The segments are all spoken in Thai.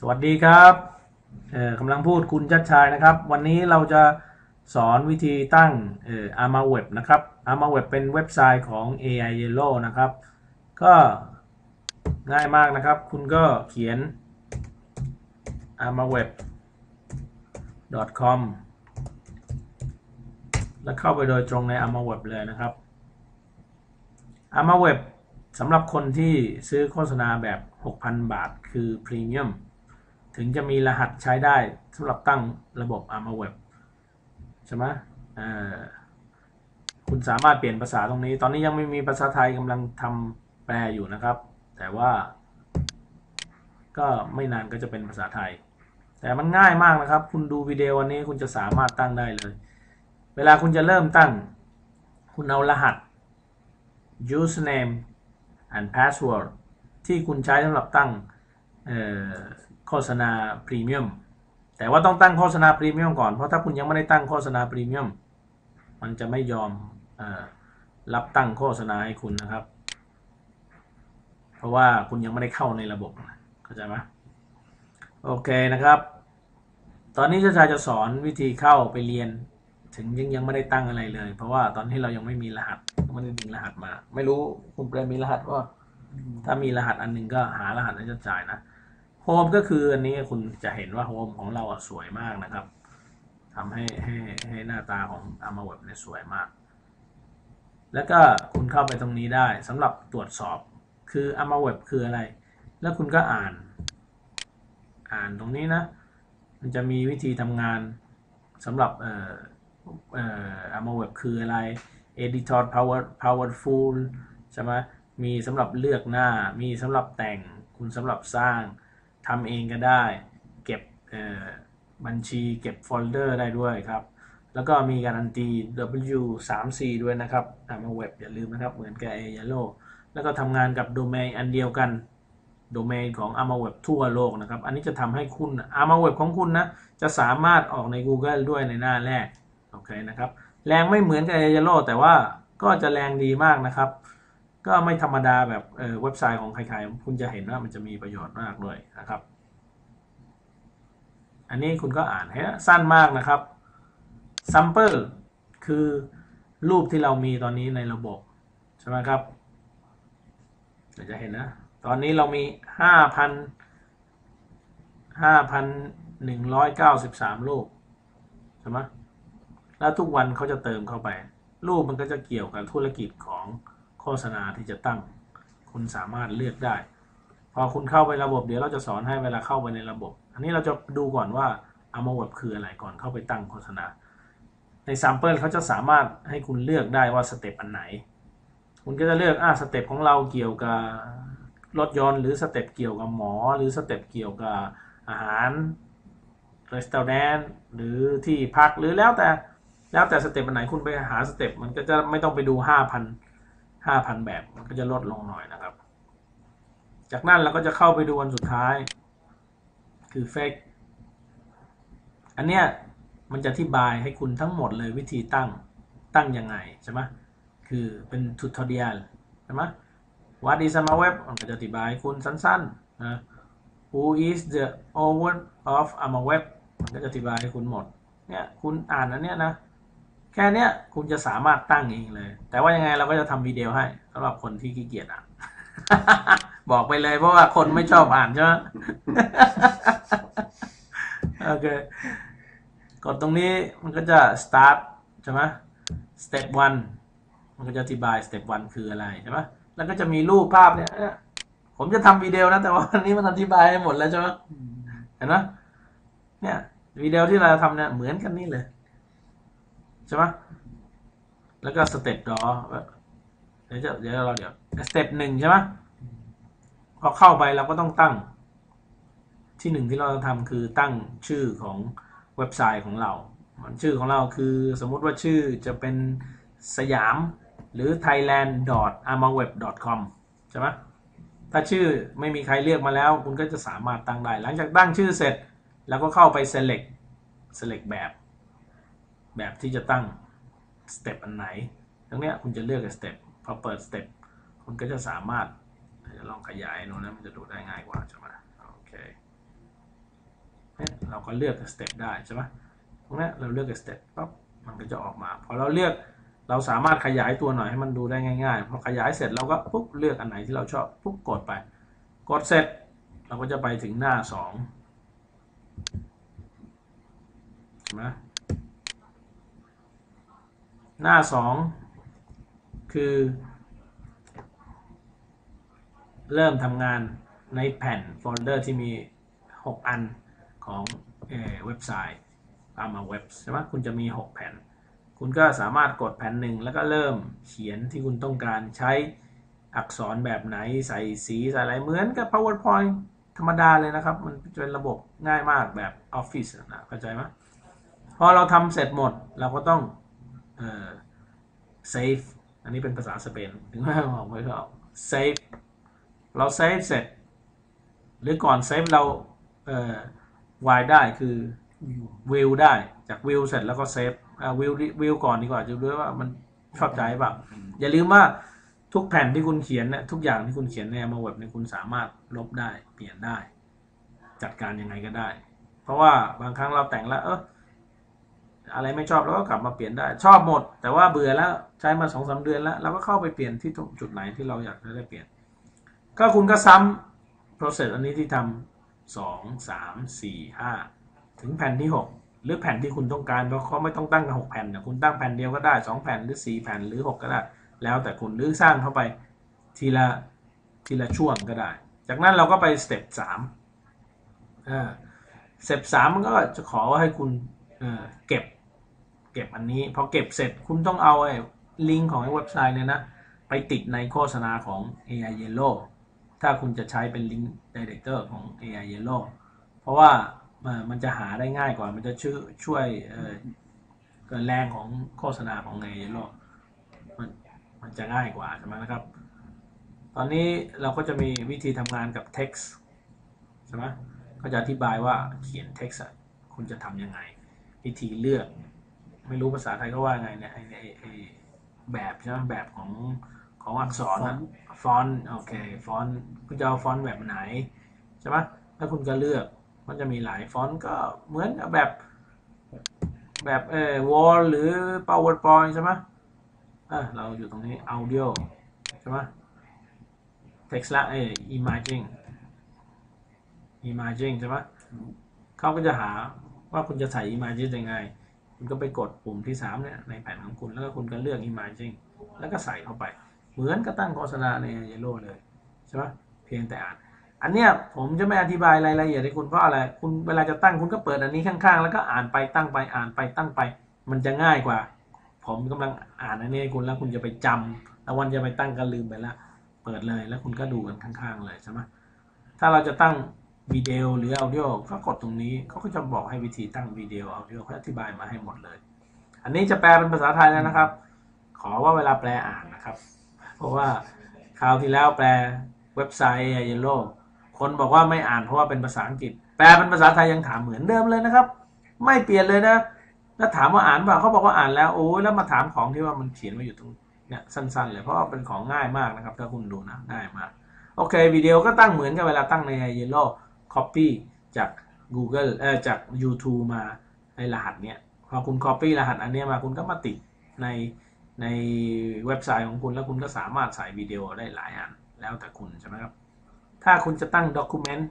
สวัสดีครับเออกำลังพูดคุณชัดชายนะครับ วันนี้เราจะสอนวิธีตั้งเอ่อ Arma Web นะครับ Arma Web เป็นเว็บไซต์ของ AI Yellow นะครับ ก็ง่ายมากนะครับ คุณก็เขียน armaweb com แล้วเข้าไปโดยตรงใน Arma Web เลยนะครับ Arma Web สำหรับคนที่ซื้อโฆษณาแบบ 6,000 บาทคือพรีเมียม ถึงจะมีรหัสใช้ได้สำหรับตั้งระบบ Arma Web ใช่ไหมคุณสามารถเปลี่ยนภาษาตรงนี้ ตอนนี้ยังไม่มีภาษาไทยกำลังทำแปลอยู่นะครับ แต่ว่า ก็ไม่นานก็จะเป็นภาษาไทย แต่มันง่ายมากนะครับ คุณดูวิดีโอวันนี้คุณจะสามารถตั้งได้เลย เวลาคุณจะเริ่มตั้ง คุณเอารหัส username and password ที่คุณใช้สำหรับตั้ง ษณาพรีเมียมแต่ว่าต้องตั้งโฆษณาพรีเมียมก่อน เพราะถ้าคุณยังไม่ได้ตั้งโฆษณาพรีเมียมมันจะไม่ยอมอรับตั้งโฆษณาให้คุณนะครับ เพราะว่าคุณยังไม่ได้เข้าในระบบเข้าใจไหมโอเคนะครับ ตอนนี้ชายจะสอนวิธีเข้าไปเรียน ถึงยังยังไม่ได้ตั้งอะไรเลย เพราะว่าตอนที่เรายังไม่มีรหัสไม่ได้ดึงรหัสมา ไม่รู้คุณเปรมมีรหัสก็ถ้ามีรหัสอันนึงก็หารหัสแล้วจะจ่ายนะ โฮมก็คืออันนี้คุณจะเห็นว่าโฮมของเราสวยมากนะครับทำให้ให้ให้หน้าตาของอามาเว็บเนี่ยสวยมาก แล้วก็คุณเข้าไปตรงนี้ได้สำหรับตรวจสอบคืออามาเว็บคืออะไร แล้วคุณก็อ่าน อ่านตรงนี้นะ มันจะมีวิธีทำงานสำหรับเอ่อเอ่ออามาเว็บคืออะไร editor power powerful ใช่ไหมมีสำหรับเลือกหน้า มีสำหรับแต่ง คุณสำหรับสร้าง ทำเองก็ได้ เก็บบัญชีเก็บโฟลเดอร์ได้ด้วยครับ แล้วก็มีการันตี W3C ด้วยนะครับอามาเว็บอย่าลืมนะครับ เหมือนกับ Yellow แล้วก็ทำงานกับโดเมนอันเดียวกันโดเมนของ a m a Web ทั่วโลกนะครับ อันนี้จะทำให้คุณ a m a Web ของคุณนะ จะสามารถออกใน Google ด้วยในหน้าแรก โอเคนะครับ แรงไม่เหมือนกับ Yellow แต่ว่าก็จะแรงดีมากนะครับ ก็ไม่ธรรมดาแบบเว็บไซต์ของใครๆคุณจะเห็นว่ามันจะมีประโยชน์มากด้วยนะครับ อันนี้คุณก็อ่านให้สั้นมากนะครับ sample คือรูปที่เรามีตอนนี้ในระบบ ใช่ไหมครับเดี๋ยวจะเห็นนะ ตอนนี้เรามีห้าพันห้าพันหนึ่งร้อยเก้าสิบสามรูป ใช่ไหมแล้วทุกวันเขาจะเติมเข้าไป รูปมันก็จะเกี่ยวกับธุรกิจของ โฆษณาที่จะตั้ง คุณสามารถเลือกได้ พอคุณเข้าไประบบเดี๋ยวเราจะสอนให้เวลาเข้าไปในระบบ อันนี้เราจะดูก่อนว่าอามาเว็บคืออะไรก่อนเข้าไปตั้งโฆษณา ในซัมเปิลเขาจะสามารถให้คุณเลือกได้ว่าสเต็ปอันไหน คุณก็จะเลือกอ่าสเต็ปของเราเกี่ยวกับรถยนต์หรือสเต็ปเกี่ยวกับหมอ หรือสเต็ปเกี่ยวกับอาหารรีสอร์ทหรือที่พักหรือแล้วแต่แล้วแต่สเต็ปอันไหนคุณไปหาสเต็ปมันก็จะไม่ต้องไปดูห้าพันห้าพันแบบมันก็จะลดลงหน่อยนะครับ จากนั้นเราก็จะเข้าไปดูวันสุดท้าย คือเฟกอันเนี้ยมันจะอธิบายให้คุณทั้งหมดเลยวิธีตั้งตั้งยังไงใช่ไหมคือเป็นทูตอเรียลใช่ไหม What is a web มันก็จะอธิบายคุณสั้นๆนะ Who is the owner of a web มันก็จะอธิบายให้คุณหมดเนี่ยคุณอ่านอันเนี้ยนะ แค่เนี้ยคุณจะสามารถตั้งเองเลย แต่ว่ายังไงเราก็จะทำวิดีโอให้สำหรับคนที่ขี้เกียจอ่านบอกไปเลยเพราะว่าคนไม่ชอบอ่านใช่ไหมโอเค กดตรงนี้มันก็จะ start ใช่ไหม step one มันก็จะอธิบายสเต็ปวันคืออะไรใช่ไหมแล้วก็จะมีรูปภาพเนี่ย ผมจะทำวิดีโอนะ แต่ว่าวันนี้มันอธิบายให้หมดแล้วใช่ไหมเห็นไหมเนี่ยวิดีโอที่เราทำเนี่ยเหมือนกันนี่เลย ใช่ไหมแล้วก็สเต็ปดอเดี๋ยวจะเดี๋ยวเราเดี๋ยวสเต็ปหนึ่งใช่ไหมพอเข้าไปเราก็ต้องตั้ง ที่หนึ่งที่เราต้องทำคือตั้งชื่อของเว็บไซต์ของเรา ชื่อของเราคือสมมุติว่าชื่อจะเป็นสยามหรือ thailand.amaweb.com ใช่ไหมถ้าชื่อไม่มีใครเรียกมาแล้ว คุณก็จะสามารถตั้งได้ หลังจากตั้งชื่อเสร็จ แล้วก็เข้าไป select select แบบ แบบที่จะตั้ง step อันไหน ทั้งนี้คุณจะเลือก step พอเปิด step คุณก็จะสามารถจะลองขยายดูนนะมันจะดูได้ง่ายกว่าใช่ไหมโอเคเราก็เลือกสเต็ปได้ใช่ไหมตรงนี้เราเลือกสเต็ปปั๊บมันก็จะออกมาพอเราเลือกเราสามารถขยายตัวหน่อยให้มันดูได้ง่ายๆ พอขยายเสร็จเราก็ปุ๊บเลือกอันไหนที่เราชอบปุ๊บกดไป กดเสร็จ เราก็จะไปถึงหน้าสองใช่ไหม หน้าสองคือ เริ่มทำงานในแผ่นโฟลเดอร์ที่มี 6 อันของเอเว็บไซต์ตามมาเว็บใช่ไหมคุณจะมี 6 แผ่น คุณก็สามารถกดแผ่นหนึ่งแล้วก็เริ่มเขียนที่คุณต้องการใช้อักษรแบบไหนใส่สีใส่อะไรเหมือนกับ PowerPoint ธรรมดาเลยนะครับ มันเป็นระบบง่ายมากแบบ Office นะเข้าใจไหมพอเราทำเสร็จหมดเราก็ต้อง เอ่อ save อันนี้เป็นภาษาสเปนถึงแม้ออกไม่ก็ save เราเซฟเสร็จ หรือก่อนเซฟเราเอ่อวายได้คือวิวได้จากวิวเสร็จแล้วก็เซฟวิววิวก่อนดีกว่าจะรู้ว่ามันชอบใจเปล่าอย่าลืมว่าทุกแผ่นที่คุณเขียนเนี่ยทุกอย่างที่คุณเขียนในมาเว็บเนี่ยคุณสามารถลบได้ เปลี่ยนได้ จัดการยังไงก็ได้ เพราะว่าบางครั้งเราแต่งแล้วเออ อะไรไม่ชอบเราก็กลับมาเปลี่ยนได้ ชอบหมด แต่ว่าเบื่อแล้วใช้มาสองสาเดือนแล้วเราก็เข้าไปเปลี่ยนที่จุดไหนที่เราอยากจะได้เปลี่ยน ก็คุณก็ซ้ำ process อันนี้ที่ทำสองสามสี่ห้าถึงแผ่นที่หกหรือแผ่นที่คุณต้องการเพราะเขาไม่ต้องตั้งหกแผ่นนะคุณตั้งแผ่นเดียวก็ได้สองแผ่นหรือสี่แผ่นหรือหกก็ได้ แล้วแต่คุณหรือสร้างเข้าไปทีละทีละช่วงก็ได้ จากนั้นเราก็ไปสเต็ปสามสเต็ปสามมันก็จะขอว่าให้คุณเก็บ เก็บอันนี้พอเก็บเสร็จคุณต้องเอาไอ้ลิงก์ของไอ้เว็บไซต์เนี่ยนะ ไปติดในโฆษณาของ AI Yellow ถ้าคุณจะใช้เป็นลิงก์ Director ของ AI Yellow เพราะว่ามันจะหาได้ง่ายกว่า มันจะช่วยช่วยเกินแรงของโฆษณาของ AI Yellow มันมันจะง่ายกว่าใช่ไหมนะครับ ตอนนี้เราก็จะมีวิธีทำงานกับ text ใช่ไหมก็จะอธิบายว่าเขียน text คุณจะทำยังไง วิธีเลือก ไม่รู้ภาษาไทยก็ว่าไงเนี่ยไอ้แบบใช่ไหมแบบของของอักษรนะฟอนต์โอเคฟอนต์คุณจะเอาฟอนต์แบบไหนใช่ไหมถ้าคุณก็เลือกมันจะมีหลายฟอนต์ก็เหมือนแบบแบบเออวอลหรือ PowerPoint ใช่ไหมเออเราอยู่ตรงนี้ audio ใช่ไหม text ละเออ imaging imaging ใช่ไหมเขาก็จะหาว่าคุณจะใส่ imaging ยังไง คุณก็ไปกดปุ่มที่3เนี่ยในแผ่นของคุณแล้วก็คุณก็เลือก imaging แล้วก็ใส่เข้าไป เหมือนกับตั้งโฆษณาในเยลโลเลยใช่ไหมเพียงแต่อ่านอันเนี้ยผมจะไม่อธิบายรายละเอียดให้คุณเพราะอะไรคุณเวลาจะตั้งคุณก็เปิดอันนี้ข้างๆ แล้วก็อ่านไปตั้งไปอ่านไปตั้งไป มันจะง่ายกว่า ผมกำลังอ่านอันนี้คุณแล้วคุณจะไปจำแล้ววันจะไปตั้งก็ลืมไปละเปิดเลยแล้วคุณก็ดูกันข้างๆเลยใช่ไหมถ้าเราจะตั้ง วิดีโอหรือออดิโอก็กดตรงนี้เขาก็จะบอกให้วิธีตั้งวิดีโอออดิโอเขาอธิบายมาให้หมดเลย อันนี้จะแปลเป็นภาษาไทยแล้วนะครับ ขอว่าเวลาแปลอ่านนะครับ เพราะว่าคราวที่แล้วแปลเว็บไซต์เยลโลคนบอกว่าไม่อ่านเพราะว่าเป็นภาษาอังกฤษ แปลเป็นภาษาไทยยังถามเหมือนเดิมเลยนะครับ ไม่เปลี่ยนเลยนะแล้วถามว่าอ่านเปล่าเขาบอกว่าอ่านแล้วโอ้ยแล้วมาถามของที่ว่ามันเขียนมาอยู่ตรงเนี่ยสั้นๆเลยเพราะว่าเป็นของง่ายมากนะครับ ถ้าคุณดูนะง่ายมากโอเควิดีโอก็ตั้งเหมือนกับเวลาตั้งใน Yellow Copy จาก Google เออจาก YouTube มาในรหัสเนี้ยพอคุณ Copy รหัสอันนี้มาคุณก็มาติดในในเว็บไซต์ของคุณแล้วคุณก็สามารถใส่วิดีโอได้หลายอันแล้วแต่คุณใช่ไหมครับ ถ้าคุณจะตั้งด็อกิเมนต์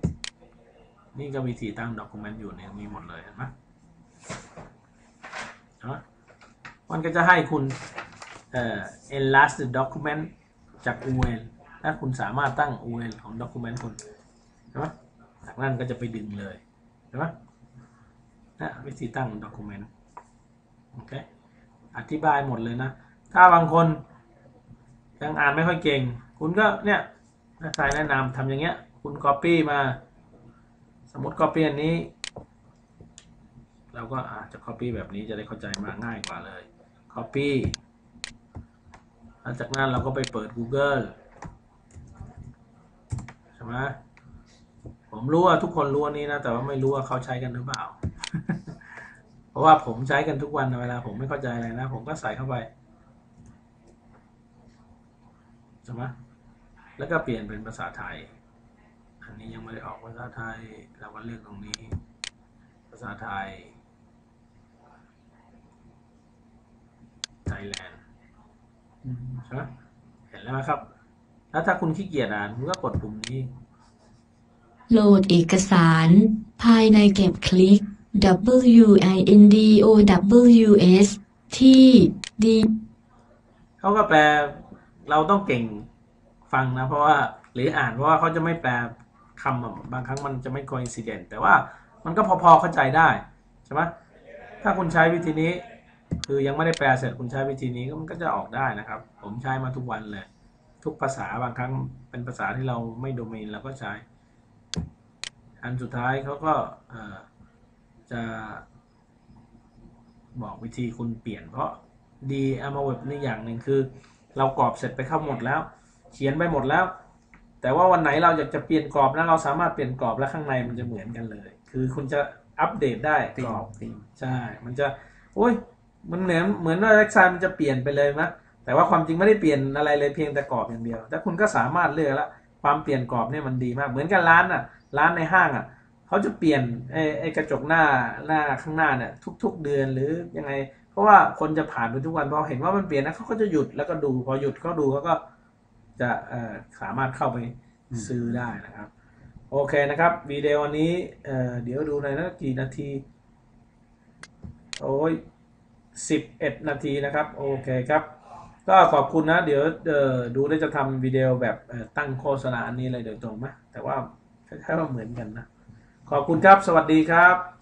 นี่ก็วิธีตั้งด็อกิเมนต์อยู่ในนี้หมดเลยเห็นไหมมันก็จะให้คุณเอ่อ enlarge the document จาก URL ถ้าคุณสามารถตั้ง URL ของด็อกิเมนต์คุณใช่ไหม จากนั้นก็จะไปดึงเลยใช่ไหมนะวิธีตั้งด็อกิเมนต์โอเคอธิบายหมดเลยนะ ถ้าบางคนยังอ่านไม่ค่อยเก่ง คุณก็เนี่ยถ้าใครแนะนำทำอย่างเงี้ย คุณ Copy มา สมมติ Copy อันนี้ เราก็อาจจะ Copy แบบนี้จะได้เข้าใจมากง่ายกว่าเลย Copy หลังจากนั้นเราก็ไปเปิด Google ใช่ไหม ผมรู้ว่าทุกคนรู้นนี้นะ แต่ว่าไม่รู้ว่าเขาใช้กันหรือเปล่า เพราะว่าผมใช้กันทุกวันเวลา ผมไม่เข้าใจอะไรนะ ผมก็ใส่เข้าไปใช่ไหมแล้วก็เปลี่ยนเป็นภาษาไทย อันนี้ยังไม่ได้ออกภาษาไทย เราก็เลือกตรงนี้ ภาษาไทย ไทยแลนด์ใช่ไหมเห็นแล้วไหมครับ แล้วถ้าคุณขี้เกียจอ่านคุณก็กดปุ่มนี้ โหลดเอกสาร ภายในเก็บคลิก W I N D O W S ที่ D เขาก็แปลเราต้องเก่งฟังนะ เพราะว่าหรืออ่านเพราะว่าเขาจะไม่แปลคำบางครั้งมันจะไม่ coincident แต่ว่ามันก็พอๆเข้าใจได้ใช่ไหมถ้าคุณใช้วิธีนี้ คือยังไม่ได้แปลเสร็จคุณใช้วิธีนี้ก็มันก็จะออกได้นะครับ ผมใช้มาทุกวันเลย ทุกภาษาบางครั้งเป็นภาษาที่เราไม่โดเมนเราก็ใช้ อันสุดท้ายเขาก็เอ่อจะบอกวิธีคุณเปลี่ยนเพราะดีเอามาเว็บนี่อย่างหนึ่งคือ เรากรอบเสร็จไปเข้าหมดแล้ว เขียนไปหมดแล้ว แต่ว่าวันไหนเราอยากจะเปลี่ยนกรอบนะเราสามารถเปลี่ยนกรอบแล้วข้างในมันจะเหมือนกันเลย คือคุณจะอัปเดตได้ตีกรอบตีใช่ มันจะโอ้ยมันเหมือนเหมือนว่าเล็กไซน์มันจะเปลี่ยนไปเลยนะแต่ว่าความจริงไม่ได้เปลี่ยนอะไรเลยเพียงแต่กรอบอย่างเดียวแต่คุณก็สามารถเลือกแล้วความเปลี่ยนกรอบเนี่ยมันดีมาก เหมือนกับร้านอะ ร้านในห้างอะเขาจะเปลี่ยนไอ้ไอ้กระจกหน้าหน้าข้างหน้าเนี่ยทุก ๆ เดือนหรือยังไง เพราะว่าคนจะผ่านไปทุกวันพอเห็นว่ามันเปลี่ยนนะเขาก็จะหยุดแล้วก็ดูพอหยุดเขาดูเขาก็จะเอ่อสามารถเข้าไปซื้อได้นะครับ โอเคนะครับวิดีโอนี้เอ่อเดี๋ยวดูในอยนะกี่นาทีโอ้ยสิบเอ็ดนาทีนะครับ โอเคครับ ก็ขอบคุณนะ เดี๋ยวดูได้จะทำวิดีโอแบบตั้งโฆษณาอันนี้เลยโดยตรงไหมแต่ว่า คล้ายๆว่าเหมือนกันนะ ขอบคุณครับ สวัสดีครับ